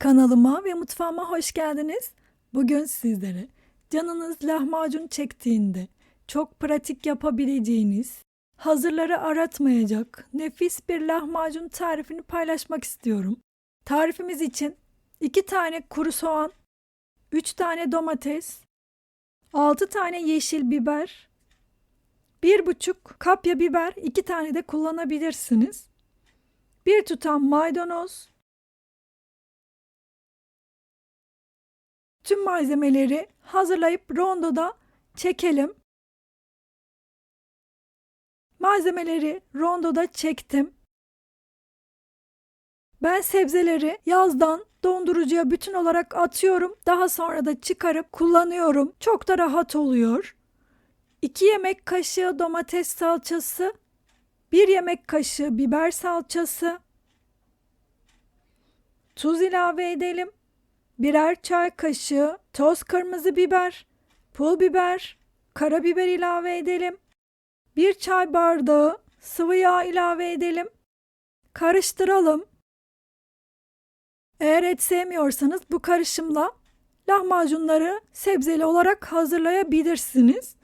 Kanalıma ve mutfağıma hoş geldiniz. Bugün sizlere canınız lahmacun çektiğinde çok pratik yapabileceğiniz, hazırları aratmayacak nefis bir lahmacun tarifini paylaşmak istiyorum. Tarifimiz için 2 tane kuru soğan, 3 tane domates, 6 tane yeşil biber, 1,5 kapya biber, 2 tane de kullanabilirsiniz. Bir tutam maydanoz, Tüm malzemeleri hazırlayıp rondoda çekelim. Malzemeleri rondoda çektim. Ben sebzeleri yazdan dondurucuya bütün olarak atıyorum. Daha sonra da çıkarıp kullanıyorum. Çok da rahat oluyor. 2 yemek kaşığı domates salçası, 1 yemek kaşığı biber salçası, tuz ilave edelim birer çay kaşığı toz kırmızı biber, pul biber, karabiber ilave edelim. Bir çay bardağı sıvı yağ ilave edelim. Karıştıralım. Eğer et sevmiyorsanız bu karışımla lahmacunları sebzeli olarak hazırlayabilirsiniz.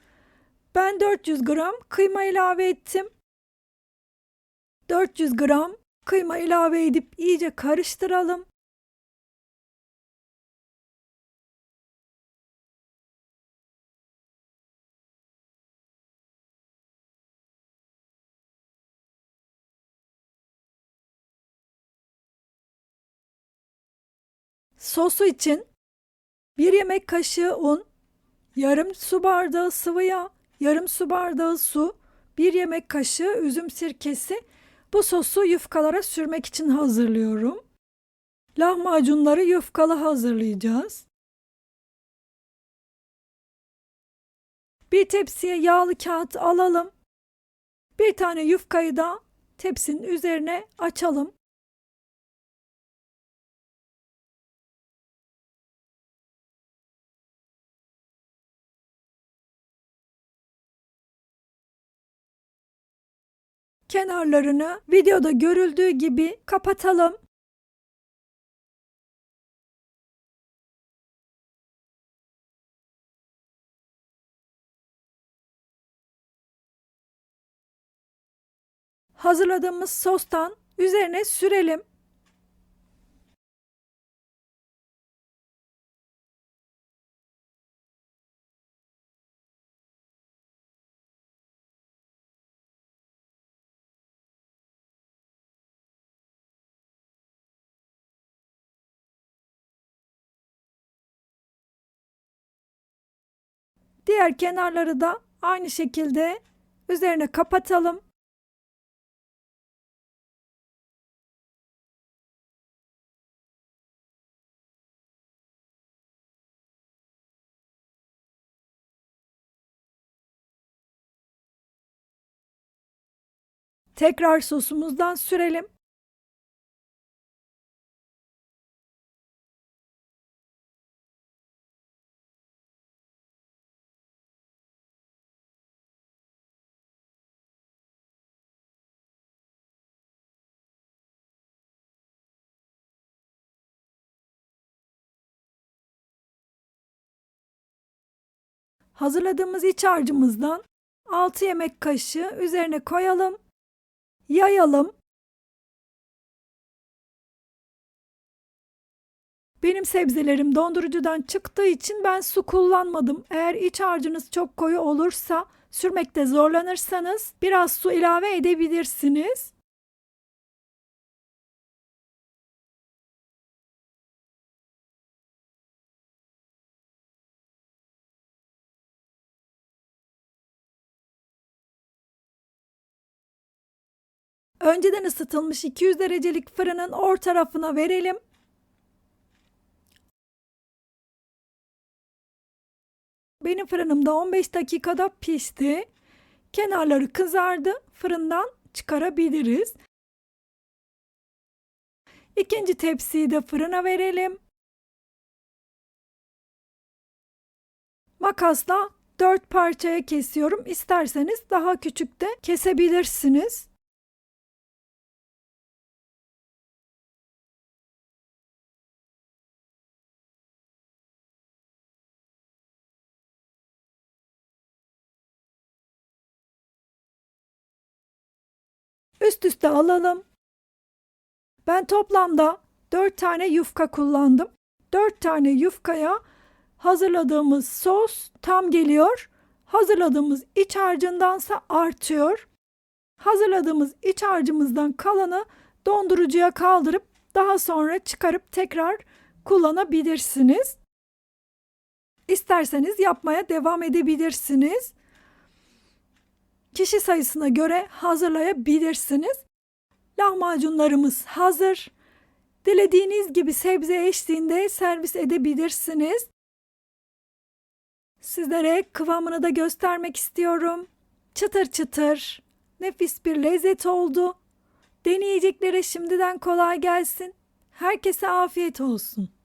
Ben 400 gram kıyma ilave ettim. 400 gram kıyma ilave edip iyice karıştıralım. Sosu için 1 yemek kaşığı un, yarım su bardağı sıvı yağ, yarım su bardağı su, 1 yemek kaşığı üzüm sirkesi. Bu sosu yufkalara sürmek için hazırlıyorum. Lahmacunları yufkalı hazırlayacağız. Bir tepsiye yağlı kağıt alalım. Bir tane yufkayı da tepsinin üzerine açalım. Kenarlarını videoda görüldüğü gibi kapatalım. Hazırladığımız sostan üzerine sürelim. Diğer kenarları da aynı şekilde üzerine kapatalım. Tekrar sosumuzdan sürelim. Hazırladığımız iç harcımızdan 6 yemek kaşığı üzerine koyalım. Yayalım. Benim sebzelerim dondurucudan çıktığı için ben su kullanmadım. Eğer iç harcınız çok koyu olursa sürmekte zorlanırsanız biraz su ilave edebilirsiniz. Önceden ısıtılmış 200 derecelik fırının or tarafına verelim. Benim fırınımda 15 dakikada pişti. Kenarları kızardı. Fırından çıkarabiliriz. İkinci tepsiyi de fırına verelim. Makasla 4 parçaya kesiyorum. İsterseniz daha küçük de kesebilirsiniz. Üst üste alalım. Ben toplamda 4 tane yufka kullandım. 4 tane yufkaya hazırladığımız sos tam geliyor. Hazırladığımız iç harcındansa artıyor. Hazırladığımız iç harcımızdan kalanı dondurucuya kaldırıp daha sonra çıkarıp tekrar kullanabilirsiniz. İsterseniz yapmaya devam edebilirsiniz. Kişi sayısına göre hazırlayabilirsiniz. Lahmacunlarımız hazır. Dilediğiniz gibi sebze eşliğinde servis edebilirsiniz. Sizlere kıvamını da göstermek istiyorum. Çıtır çıtır, nefis bir lezzet oldu. Deneyeceklere şimdiden kolay gelsin. Herkese afiyet olsun.